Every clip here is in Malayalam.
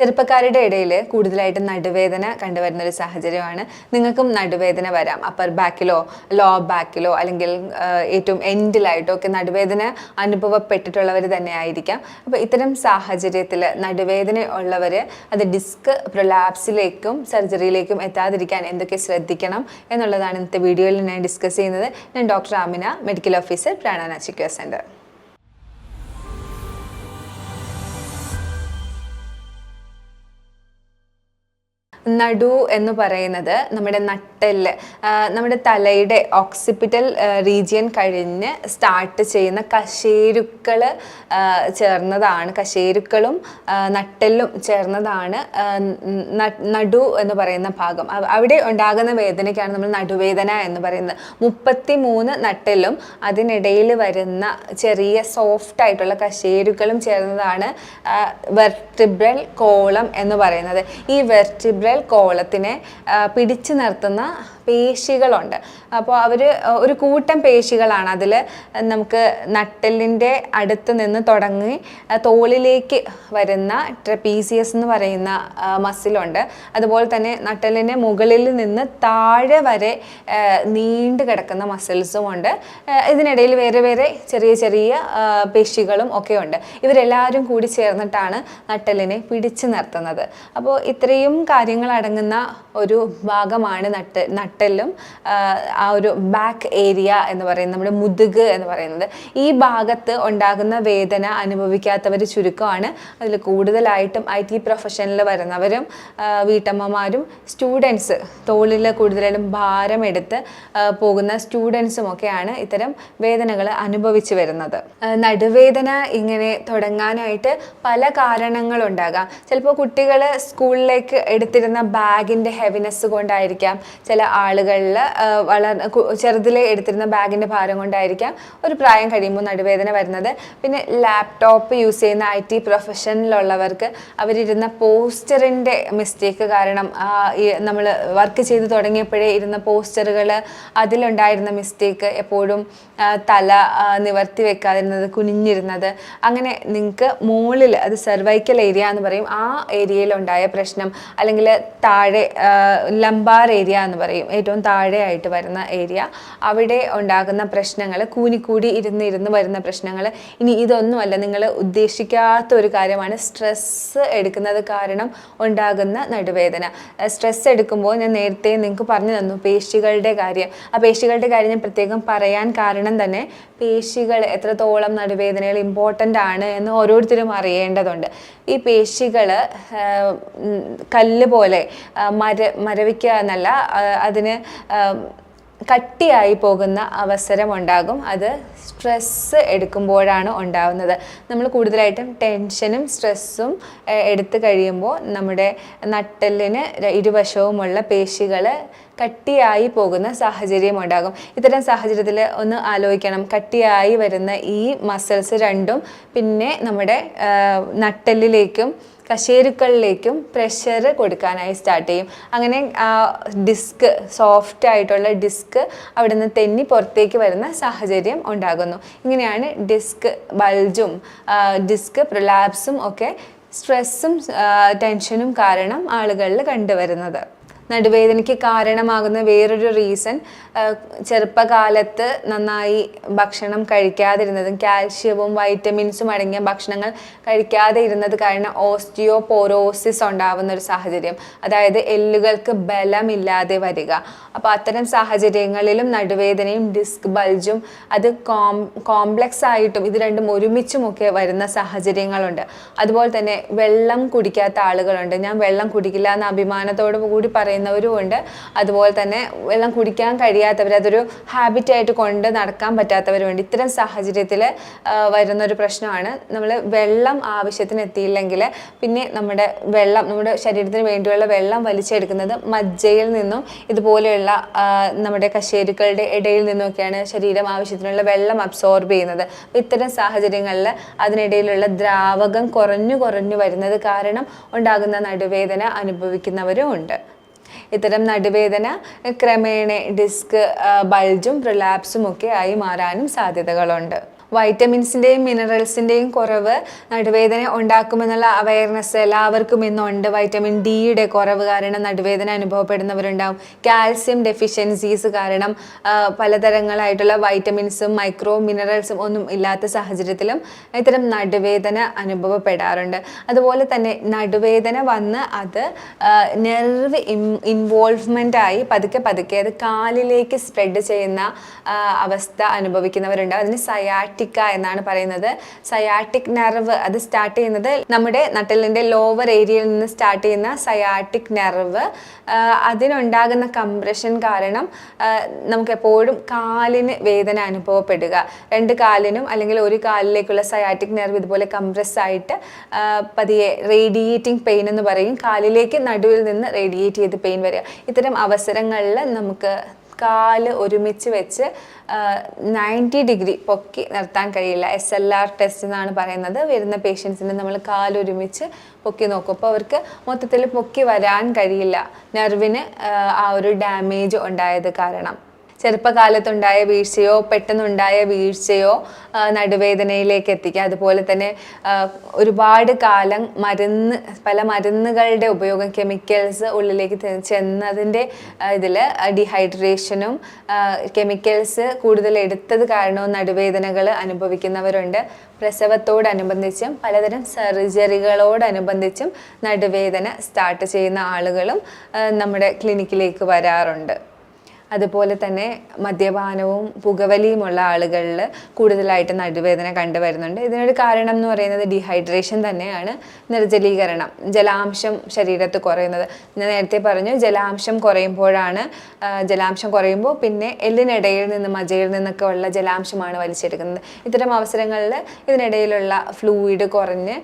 ചെറുപ്പക്കാരുടെ ഇടയിൽ കൂടുതലായിട്ട് നടുവേദന കണ്ടുവരുന്ന ഒരു സാഹചര്യമാണ്. നിങ്ങൾക്കും നടുവേദന വരാം. അപ്പർ ബാക്കിലോ ലോ ബാക്കിലോ അല്ലെങ്കിൽ ഏറ്റവും എൻഡിലായിട്ടോ ഒക്കെ നടുവേദന അനുഭവപ്പെട്ടിട്ടുള്ളവർ തന്നെ ആയിരിക്കാം അപ്പോൾ ഇത്തരം സാഹചര്യത്തിൽ നടുവേദന ഉള്ളവർ അത് ഡിസ്ക് പ്രൊലാപ്സിലേക്കും സർജറിയിലേക്കും എത്താതിരിക്കാൻ എന്തൊക്കെ ശ്രദ്ധിക്കണം എന്നുള്ളതാണ് ഇന്നത്തെ വീഡിയോയിൽ ഞാൻ ഡിസ്കസ് ചെയ്യുന്നത്. ഞാൻ ഡോക്ടർ ആമിന മെഡിക്കൽ ഓഫീസർ പ്രാണാന ചിക്യൂർ സെന്റർ നടു എന്ന് പറയുന്നത് നമ്മുടെ നട്ടെല്ല് നമ്മുടെ തലയുടെ ഓക്സിപിറ്റൽ റീജിയൻ കഴിഞ്ഞ് സ്റ്റാർട്ട് ചെയ്യുന്ന കശേരുക്കൾ ചേർന്നതാണ്. കശേരുക്കളും നട്ടെല്ലും ചേർന്നതാണ് നടു എന്ന് പറയുന്ന ഭാഗം. അവിടെ ഉണ്ടാകുന്ന വേദനയ്ക്കാണ് നമ്മൾ നടുവേദന എന്ന് പറയുന്നത്. മുപ്പത്തി മൂന്ന് നട്ടെല്ലും അതിനിടയിൽ വരുന്ന ചെറിയ സോഫ്റ്റ് ആയിട്ടുള്ള കശേരുക്കളും ചേർന്നതാണ് വെർട്ടിബ്രൽ കോളം എന്ന് പറയുന്നത്. ഈ വെർട്ടിബ്രൽ കോളത്തിനെ പിടിച്ചു നിർത്തുന്ന പേശികളുണ്ട്. അപ്പോൾ അവർ ഒരു കൂട്ടം പേശികളാണ് അതിൽ നമുക്ക് നട്ടെല്ലിന്റെ അടുത്ത് നിന്ന് തുടങ്ങി തോളിലേക്ക് വരുന്ന ട്രപ്പീസിയസ് എന്ന് പറയുന്ന മസിലുണ്ട്. അതുപോലെ തന്നെ നട്ടെല്ലിന്റെ മുകളിൽ നിന്ന് താഴെ വരെ നീണ്ടു കിടക്കുന്ന മസിൽസും ഉണ്ട്. ഇതിനിടയിൽ വേറെ വേറെ ചെറിയ ചെറിയ പേശികളും ഒക്കെ ഉണ്ട്. ഇവരെല്ലാവരും കൂടി ചേർന്നിട്ടാണ് നട്ടലിനെ പിടിച്ചു നിർത്തുന്നത്. അപ്പോൾ ഇത്രയും കാര്യങ്ങൾ അടങ്ങുന്ന ഒരു ഭാഗമാണ് നട്ട് നട്ടെല്ലും ആ, ഒരു ബാക്ക് ഏരിയ എന്ന് പറയുന്നത് നമ്മുടെ മുതുക് എന്ന് പറയുന്നത്. ഈ ഭാഗത്ത് ഉണ്ടാകുന്ന വേദന അനുഭവിക്കാത്തവർ ചുരുക്കമാണ്. അതിൽ കൂടുതലായിട്ടും ഐ ടി പ്രൊഫഷനിൽ വരുന്നവരും വീട്ടമ്മമാരും സ്റ്റുഡൻസ് തോളിൽ കൂടുതലായിട്ടും ഭാരമെടുത്ത് പോകുന്ന സ്റ്റുഡൻസും ഒക്കെയാണ് ഇത്തരം വേദനകൾ അനുഭവിച്ചു വരുന്നത്. നടുവേദന ഇങ്ങനെ തുടങ്ങാനായിട്ട് പല കാരണങ്ങളുണ്ടാകാം. ചിലപ്പോൾ കുട്ടികൾ സ്കൂളിലേക്ക് എടുത്തിരുന്ന ബാഗിന്റെ ഹെവിനെസ് കൊണ്ടായിരിക്കാം ചില ആളുകളിൽ വളർ ചെറുതിൽ എടുത്തിരുന്ന ബാഗിന്റെ ഭാരം കൊണ്ടായിരിക്കാം ഒരു പ്രായം കഴിയുമ്പോൾ നടുവേദന വരുന്നത്. പിന്നെ ലാപ്ടോപ്പ് യൂസ് ചെയ്യുന്ന ഐ ടി പ്രൊഫഷനിലുള്ളവർക്ക് അവരിരുന്ന പോസ്റ്ററിന്റെ മിസ്റ്റേക്ക് കാരണം നമ്മൾ വർക്ക് ചെയ്ത് തുടങ്ങിയപ്പോഴേ ഇരുന്ന പോസ്റ്ററുകൾ അതിലുണ്ടായിരുന്ന മിസ്റ്റേക്ക് എപ്പോഴും തല നിവർത്തി വെക്കാതിരുന്നത് കുനിഞ്ഞിരുന്നത്. അങ്ങനെ നിങ്ങൾക്ക് മുകളിൽ അത് സെർവൈക്കൽ ഏരിയ എന്ന് പറയും. ആ ഏരിയയിലുണ്ടായ പ്രശ്നം അല്ലെങ്കിൽ താഴെ ലംബാർ ഏരിയ എന്ന് പറയും. ഏറ്റവും താഴെയായിട്ട് വരുന്ന ഏരിയ. അവിടെ ഉണ്ടാകുന്ന പ്രശ്നങ്ങൾ കൂനിക്കൂടി ഇരുന്ന് ഇരുന്ന് വരുന്ന പ്രശ്നങ്ങൾ ഇനി ഇതൊന്നുമല്ല നിങ്ങൾ ഉദ്ദേശിക്കാത്ത ഒരു കാര്യമാണ് സ്ട്രെസ്സ് എടുക്കുന്നത് കാരണം ഉണ്ടാകുന്ന നടുവേദന. സ്ട്രെസ് എടുക്കുമ്പോൾ ഞാൻ നേരത്തെ നിങ്ങൾക്ക് പറഞ്ഞു തന്നു പേശികളുടെ കാര്യം. ആ പേശികളുടെ കാര്യം ഞാൻ പ്രത്യേകം പറയാൻ കാരണം തന്നെ പേശികൾ എത്രത്തോളം നടുവേദനകൾ ഇമ്പോർട്ടന്റ് ആണ് എന്ന് ഓരോരുത്തരും അറിയേണ്ടതുണ്ട്. ഈ പേശികൾ കല്ല് പോലെ ആ, മര മരവിക്കുക എന്നല്ല അതിന് കട്ടിയായി പോകുന്ന അവസരമുണ്ടാകും. അത് സ്ട്രെസ്സ് എടുക്കുമ്പോഴാണ് ഉണ്ടാവുന്നത്. നമ്മൾ കൂടുതലായിട്ടും ടെൻഷനും സ്ട്രെസ്സും എടുത്തു കഴിയുമ്പോൾ നമ്മുടെ നട്ടലിന് ഇരുവശവുമുള്ള പേശികൾ കട്ടിയായി പോകുന്ന സാഹചര്യം ഉണ്ടാകും. ഇത്തരം സാഹചര്യത്തിൽ ഒന്ന് ആലോചിക്കണം. കട്ടിയായി വരുന്ന ഈ മസിൽസ് രണ്ടും പിന്നെ നമ്മുടെ ആഹ്, നട്ടെല്ലിലേക്കും കശേരുക്കളിലേക്കും പ്രഷർ കൊടുക്കാനായി സ്റ്റാർട്ട് ചെയ്യും. അങ്ങനെ ആ ഡിസ്ക് സോഫ്റ്റ് ആയിട്ടുള്ള ഡിസ്ക് അവിടെ നിന്ന് തെന്നി പുറത്തേക്ക് വരുന്ന സാഹചര്യം ഉണ്ടാകുന്നു. ഇങ്ങനെയാണ് ഡിസ്ക് ബൾജും ഡിസ്ക് പ്രൊലാപ്സും ഒക്കെ സ്ട്രെസ്സും ടെൻഷനും കാരണം ആളുകളിൽ കണ്ടുവരുന്നത്. നടുവേദനയ്ക്ക് കാരണമാകുന്ന വേറൊരു റീസൺ ചെറുപ്പകാലത്ത് നന്നായി ഭക്ഷണം കഴിക്കാതിരുന്നതും കാൽഷ്യവും വൈറ്റമിൻസും അടങ്ങിയ ഭക്ഷണങ്ങൾ കഴിക്കാതെ ഇരുന്നത് കാരണം ഓസ്റ്റിയോപോറോസിസ് ഉണ്ടാവുന്ന ഒരു സാഹചര്യം. അതായത് എല്ലുകൾക്ക് ബലമില്ലാതെ വരിക. അപ്പോൾ അത്തരം സാഹചര്യങ്ങളിലും നടുവേദനയും ഡിസ്ക് ബൾജും അത് കോം കോംപ്ലക്സ് ആയിട്ടും ഇത് രണ്ടും ഒരുമിച്ചുമൊക്കെ വരുന്ന സാഹചര്യങ്ങളുണ്ട്. അതുപോലെ തന്നെ വെള്ളം കുടിക്കാത്ത ആളുകളുണ്ട്. ഞാൻ വെള്ളം കുടിക്കില്ല എന്ന അഭിമാനത്തോടു കൂടി പറയുന്നവരും ഉണ്ട് അതുപോലെ തന്നെ വെള്ളം കുടിക്കാൻ കഴിയാത്തവർ അതൊരു ഹാബിറ്റായിട്ട് കൊണ്ട് നടക്കാൻ പറ്റാത്തവർ വേണ്ടി ഇത്തരം സാഹചര്യത്തിൽ വരുന്ന ഒരു പ്രശ്നമാണ്. നമ്മൾ വെള്ളം ആവശ്യത്തിന് എത്തിയില്ലെങ്കിൽ പിന്നെ നമ്മുടെ വെള്ളം നമ്മുടെ ശരീരത്തിന് വേണ്ടിയുള്ള വെള്ളം വലിച്ചെടുക്കുന്നത് മജ്ജയിൽ നിന്നും ഇതുപോലെയുള്ള നമ്മുടെ കശേരുക്കളുടെ ഇടയിൽ നിന്നൊക്കെയാണ് ശരീരം ആവശ്യത്തിനുള്ള വെള്ളം അബ്സോർബ് ചെയ്യുന്നത്. ഇത്തരം സാഹചര്യങ്ങളിൽ അതിനിടയിലുള്ള ദ്രാവകം കുറഞ്ഞു കുറഞ്ഞു വരുന്നത് കാരണം ഉണ്ടാകുന്ന നടുവേദന അനുഭവിക്കുന്നവരും ഉണ്ട്. ഇത്തരം നടുവേദന ക്രമേണ ഡിസ്ക് ബൾജും പ്രൊലാപ്സും ഒക്കെ ആയി മാറാനും സാധ്യതകളുണ്ട്. വൈറ്റമിൻസിന്റെയും മിനറൽസിന്റെയും കുറവ് നടുവേദന ഉണ്ടാക്കുമെന്നുള്ള അവയർനെസ് എല്ലാവർക്കും ഇന്നുണ്ട്. വൈറ്റമിൻ ഡിയുടെ കുറവ് കാരണം നടുവേദന അനുഭവപ്പെടുന്നവരുണ്ടാവും. കാൽസ്യം ഡെഫിഷ്യൻസീസ് കാരണം പലതരങ്ങളായിട്ടുള്ള വൈറ്റമിൻസും മൈക്രോ മിനറൽസും ഒന്നും ഇല്ലാത്ത സാഹചര്യത്തിലും ഇത്തരം നടുവേദന അനുഭവപ്പെടാറുണ്ട്. അതുപോലെ തന്നെ നടുവേദന വന്ന് അത് നെർവ് ഇൻവോൾവ്മെന്റ് ആയി പതുക്കെ പതുക്കെ അത് കാലിലേക്ക് സ്പ്രെഡ് ചെയ്യുന്ന അവസ്ഥ അനുഭവിക്കുന്നവരുണ്ട് അതിന് സയാറ്റിക്ക എന്നാണ് പറയുന്നത്. സയാറ്റിക് നെർവ് അത് സ്റ്റാർട്ട് ചെയ്യുന്നത് നമ്മുടെ നട്ടലിന്റെ ലോവർ ഏരിയയിൽ നിന്ന് സ്റ്റാർട്ട് ചെയ്യുന്ന സയാറ്റിക് നെർവ് അതിനുണ്ടാകുന്ന കംപ്രഷൻ കാരണം നമുക്ക് എപ്പോഴും കാലിന് വേദന അനുഭവപ്പെടുക. രണ്ട് കാലിനും അല്ലെങ്കിൽ ഒരു കാലിലേക്കുള്ള സയാറ്റിക് നെർവ് ഇതുപോലെ കംപ്രസ് ആയിട്ട് പതിയെ റേഡിയേറ്റിംഗ് പെയിൻ എന്ന് പറയും. കാലിലേക്ക് നടുവിൽ നിന്ന് റേഡിയേറ്റ് ചെയ്ത് പെയിൻ വരിക. ഇത്തരം അവസരങ്ങളിൽ നമുക്ക് കാൽ ഒരുമിച്ച് വെച്ച് നയന്റി ഡിഗ്രി പൊക്കി നിർത്താൻ കഴിയില്ല. എസ് എൽ ആർ ടെസ്റ്റ് എന്നാണ് പറയുന്നത്. വരുന്ന പേഷ്യൻസിന് നമ്മൾ കാലൊരുമിച്ച് പൊക്കി നോക്കും. അപ്പോൾ അവർക്ക് മൊത്തത്തിൽ പൊക്കി വരാൻ കഴിയില്ല. നെർവിന് ആ ഒരു ഡാമേജ് ഉണ്ടായത് കാരണം. ചെറുപ്പകാലത്തുണ്ടായ വീഴ്ചയോ പെട്ടെന്നുണ്ടായ വീഴ്ചയോ നടുവേദനയിലേക്ക് എത്തിക്കുക. അതുപോലെ തന്നെ ഒരുപാട് കാലം മരുന്ന് പല മരുന്നുകളുടെ ഉപയോഗം കെമിക്കൽസ് ഉള്ളിലേക്ക് ചെന്നതിന്റെ ഇതിൽ ഡീഹൈഡ്രേഷനും കെമിക്കൽസ് കൂടുതൽ എടുത്തത് കാരണവും നടുവേദനകൾ അനുഭവിക്കുന്നവരുണ്ട്. പ്രസവത്തോടനുബന്ധിച്ചും പലതരം സർജറികളോടനുബന്ധിച്ചും നടുവേദന സ്റ്റാർട്ട് ചെയ്യുന്ന ആളുകളും നമ്മുടെ ക്ലിനിക്കിലേക്ക് വരാറുണ്ട്. അതുപോലെ തന്നെ മദ്യപാനവും പുകവലിയുമുള്ള ആളുകളിൽ കൂടുതലായിട്ട് നടുവേദന കണ്ടുവരുന്നുണ്ട്. ഇതിനൊരു കാരണം എന്ന് പറയുന്നത് ഡീഹൈഡ്രേഷൻ തന്നെയാണ്. നിർജലീകരണം ജലാംശം ശരീരത്ത് കുറയുന്നത്. ഞാൻ നേരത്തെ പറഞ്ഞു ജലാംശം കുറയുമ്പോഴാണ് ജലാംശം കുറയുമ്പോൾ പിന്നെ എല്ലിനിടയിൽ നിന്ന് മജയിൽ നിന്നൊക്കെ ഉള്ള ജലാംശമാണ് വലിച്ചെടുക്കുന്നത്. ഇത്തരം അവസരങ്ങളിൽ ഇതിനിടയിലുള്ള ഫ്ലൂയിഡ് കുറഞ്ഞ്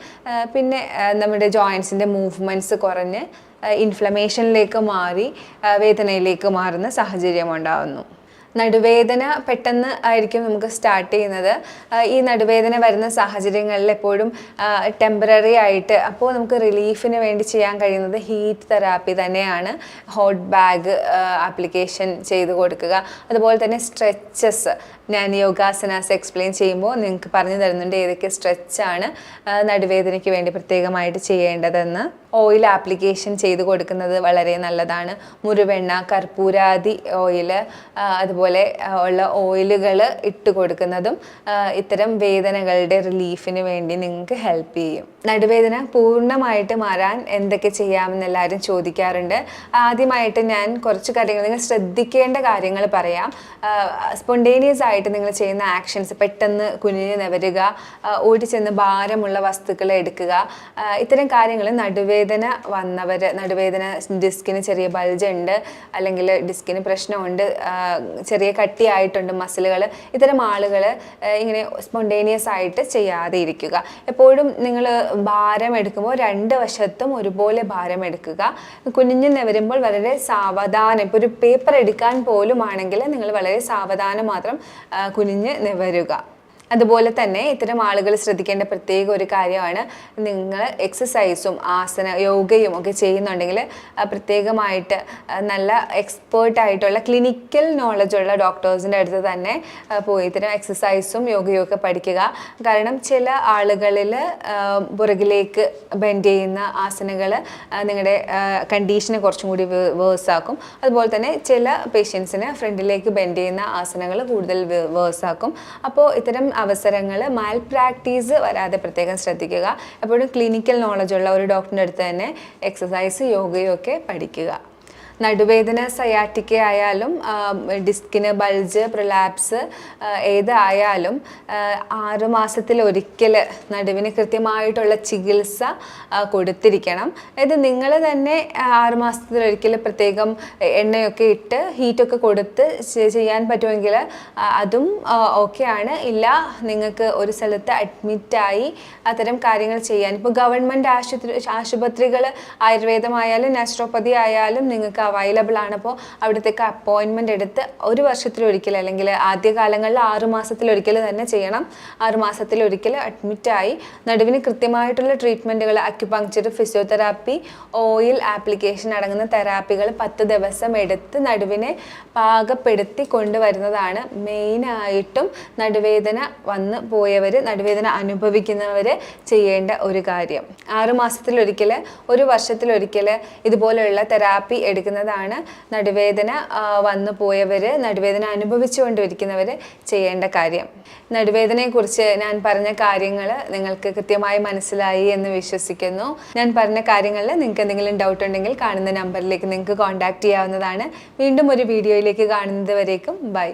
പിന്നെ നമ്മുടെ ജോയിൻസിന്റെ മൂവ്മെന്റ്സ് കുറഞ്ഞ് ഇൻഫ്ലമേഷനിലേക്ക് മാറി വേദനയിലേക്ക് മാറുന്ന സാഹചര്യം ഉണ്ടാകുന്നു നടുവേദന പെട്ടെന്ന് ആയിരിക്കും നമുക്ക് സ്റ്റാർട്ട് ചെയ്യുന്നത്. ഈ നടുവേദന വരുന്ന സാഹചര്യങ്ങളിൽ എപ്പോഴും ടെമ്പററി ആയിട്ട് അപ്പോൾ നമുക്ക് റിലീഫിന് വേണ്ടി ചെയ്യാൻ കഴിയുന്നത് ഹീറ്റ് തെറാപ്പി തന്നെയാണ്. ഹോട്ട് ബാഗ് ആപ്ലിക്കേഷൻ ചെയ്ത് കൊടുക്കുക. അതുപോലെ തന്നെ സ്ട്രെച്ചസ് ഞാൻ യോഗാസനാസ് എക്സ്പ്ലെയിൻ ചെയ്യുമ്പോൾ നിങ്ങൾക്ക് പറഞ്ഞു തരുന്നുണ്ട് ഏതൊക്കെ സ്ട്രെച്ചാണ് നടുവേദനയ്ക്ക് വേണ്ടി പ്രത്യേകമായിട്ട് ചെയ്യേണ്ടതെന്ന്. ഓയിൽ ആപ്ലിക്കേഷൻ ചെയ്ത് കൊടുക്കുന്നത് വളരെ നല്ലതാണ്. മുരുവെണ്ണ കർപ്പൂരാതി ഓയിൽ അതുപോലെ ഉള്ള ഓയിലുകൾ ഇട്ട് കൊടുക്കുന്നതും ഇത്തരം വേദനകളുടെ റിലീഫിന് വേണ്ടി നിങ്ങൾക്ക് ഹെൽപ്പ് ചെയ്യും. നടുവേദന പൂർണമായിട്ട് മാറാൻ എന്തൊക്കെ ചെയ്യാമെന്ന് എല്ലാവരും ചോദിക്കാറുണ്ട്. ആദ്യമായിട്ട് ഞാൻ കുറച്ച് കാര്യങ്ങൾ നിങ്ങൾ ശ്രദ്ധിക്കേണ്ട കാര്യങ്ങൾ പറയാം. സ്പോണ്ടേനിയസ് ആയിട്ട് നിങ്ങൾ ചെയ്യുന്ന ആക്ഷൻസ് പെട്ടെന്ന് കുനിഞ്ഞ് നിവരുക ഓടിച്ചെന്ന് ഭാരമുള്ള വസ്തുക്കൾ എടുക്കുക ഇത്തരം കാര്യങ്ങൾ നടുവേദന വന്നവർ നടുവേദന ഡിസ്കിന് ചെറിയ ബൾജ് ഉണ്ട് അല്ലെങ്കിൽ ഡിസ്കിന് പ്രശ്നമുണ്ട് ചെറിയ കട്ടിയായിട്ടുണ്ട് മസിലുകൾ ഇത്തരം ആളുകൾ ഇങ്ങനെ സ്പോണ്ടേനിയസ് ആയിട്ട് ചെയ്യാതെ ഇരിക്കുക. എപ്പോഴും നിങ്ങൾ ഭാരം എടുക്കുമ്പോൾ രണ്ട് വശത്തും ഒരുപോലെ ഭാരം എടുക്കുക. കുഞ്ഞു നിവരുമ്പോൾ വളരെ സാവധാനം ഇപ്പോൾ ഒരു പേപ്പർ എടുക്കാൻ പോലും ആണെങ്കിൽ നിങ്ങൾ വളരെ സാവധാനം മാത്രം കുനിഞ്ഞ് നിവരുക. അതുപോലെ തന്നെ ഇത്തരം ആളുകൾ ശ്രദ്ധിക്കേണ്ട പ്രത്യേക ഒരു കാര്യമാണ് നിങ്ങൾ എക്സസൈസും ആസന യോഗയും ഒക്കെ ചെയ്യുന്നുണ്ടെങ്കിൽ പ്രത്യേകമായിട്ട് നല്ല എക്സ്പേർട്ടായിട്ടുള്ള ക്ലിനിക്കൽ നോളജുള്ള ഡോക്ടേഴ്സിന്റെ അടുത്ത് തന്നെ പോയി ഇത്തരം എക്സസൈസും യോഗയും ഒക്കെ പഠിക്കുക. കാരണം ചില ആളുകളിൽ പുറകിലേക്ക് ബെൻഡ് ചെയ്യുന്ന ആസനകൾ നിങ്ങളുടെ കണ്ടീഷനെ കുറച്ചും കൂടി വേഴ്സാക്കും അതുപോലെ തന്നെ ചില പേഷ്യൻസിന് ഫ്രണ്ടിലേക്ക് ബെൻഡ് ചെയ്യുന്ന ആസനങ്ങൾ കൂടുതൽ വേഴ്സാക്കും അപ്പോൾ ഇത്തരം അവസരങ്ങൾ മാൽ പ്രാക്ടീസ് വരാതെ പ്രത്യേകം ശ്രദ്ധിക്കുക. എപ്പോഴും ക്ലിനിക്കൽ നോളജുള്ള ഒരു ഡോക്ടറിന്റെ അടുത്ത് തന്നെ എക്സസൈസ് യോഗയൊക്കെ പഠിക്കുക. നടുവേദന സയാറ്റിക്ക ആയാലും ഡിസ്കിന് ബൾജ് പ്രൊലാപ്സ് ഏതായാലും ആറ് മാസത്തിൽ ഒരിക്കൽ നടുവിന് കൃത്യമായിട്ടുള്ള ചികിത്സ കൊടുത്തിരിക്കണം. ഇത് നിങ്ങൾ തന്നെ ആറ് മാസത്തിൽ ഒരിക്കൽ പ്രത്യേകം എണ്ണയൊക്കെ ഇട്ട് ഹീറ്റൊക്കെ കൊടുത്ത് ചെയ്യാൻ പറ്റുമെങ്കിൽ അതും ഓക്കെയാണ് ഇല്ല നിങ്ങൾക്ക് ഒരു സ്ഥലത്ത് അഡ്മിറ്റായി അത്തരം കാര്യങ്ങൾ ചെയ്യാൻ. ഇപ്പോൾ ഗവൺമെന്റ് ആശുപത്രി ആശുപത്രികൾ ആയുർവേദമായാലും നാച്ചുറോപ്പതി ആയാലും നിങ്ങൾക്ക് അവൈലബിൾ ആണ്. അപ്പോൾ അവിടത്തേക്ക് അപ്പോയിൻമെന്റ് എടുത്ത് ഒരു വർഷത്തിലൊരിക്കൽ അല്ലെങ്കിൽ ആദ്യ കാലങ്ങളിൽ ആറ് മാസത്തിലൊരിക്കൽ തന്നെ ചെയ്യണം. ആറുമാസത്തിലൊരിക്കൽ അഡ്മിറ്റായി നടുവിന് കൃത്യമായിട്ടുള്ള ട്രീറ്റ്മെന്റുകൾ അക്യുപങ്ക്ചർ ഫിസിയോതെറാപ്പി ഓയിൽ ആപ്ലിക്കേഷൻ അടങ്ങുന്ന തെറാപ്പികൾ പത്ത് ദിവസം എടുത്ത് നടുവിനെ പാകപ്പെടുത്തി കൊണ്ടുവരുന്നതാണ് മെയിനായിട്ടും നടുവേദന വന്ന് പോയവർ നടുവേദന അനുഭവിക്കുന്നവർ ചെയ്യേണ്ട ഒരു കാര്യം. ആറുമാസത്തിലൊരിക്കൽ ഒരു വർഷത്തിലൊരിക്കൽ ഇതുപോലെയുള്ള തെറാപ്പി എടുക്കുന്നതാണ് നടുവേദന വന്നു പോയവർ നടുവേദന അനുഭവിച്ചുകൊണ്ടിരിക്കുന്നവർ ചെയ്യേണ്ട കാര്യം. നടുവേദനയെക്കുറിച്ച് ഞാൻ പറഞ്ഞ കാര്യങ്ങൾ നിങ്ങൾക്ക് കൃത്യമായി മനസ്സിലായി എന്ന് വിശ്വസിക്കുന്നു. ഞാൻ പറഞ്ഞ കാര്യങ്ങളിൽ നിങ്ങൾക്ക് എന്തെങ്കിലും ഡൗട്ട് ഉണ്ടെങ്കിൽ കാണുന്ന നമ്പറിലേക്ക് നിങ്ങൾക്ക് കോൺടാക്റ്റ് ചെയ്യാവുന്നതാണ്. വീണ്ടും ഒരു വീഡിയോയിലേക്ക് കാണുന്നത് വരേക്കും. ബൈ